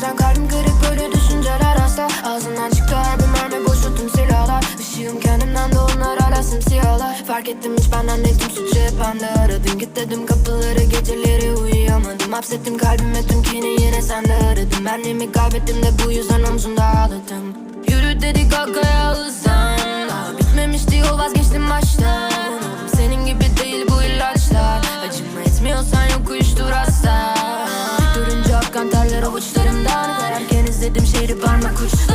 yüzden kalbim kırık böyle düşünceler asla. Ağzından çıktı her bir mermi boşu tüm silahlar. Işığım kendimden de onlar hala simsiyahlar Fark ettim hiç benden suçu hep bende. Aradım git dedim kapıları geceleri uyuyamadım. Hapsettim kalbime tüm kini yine sende aradım Benliğimi kaybettim de bu yüzden omzumda ağladım. Yürü dedik arkaya hızlan Daha bitmemişti yol vazgeçtim baştan. Senin gibi değil bu ilaçlar. Acıma etmiyorsan yok uyuştur hasta Görünce akkan terler Kayarken şehri parmak uçlarımda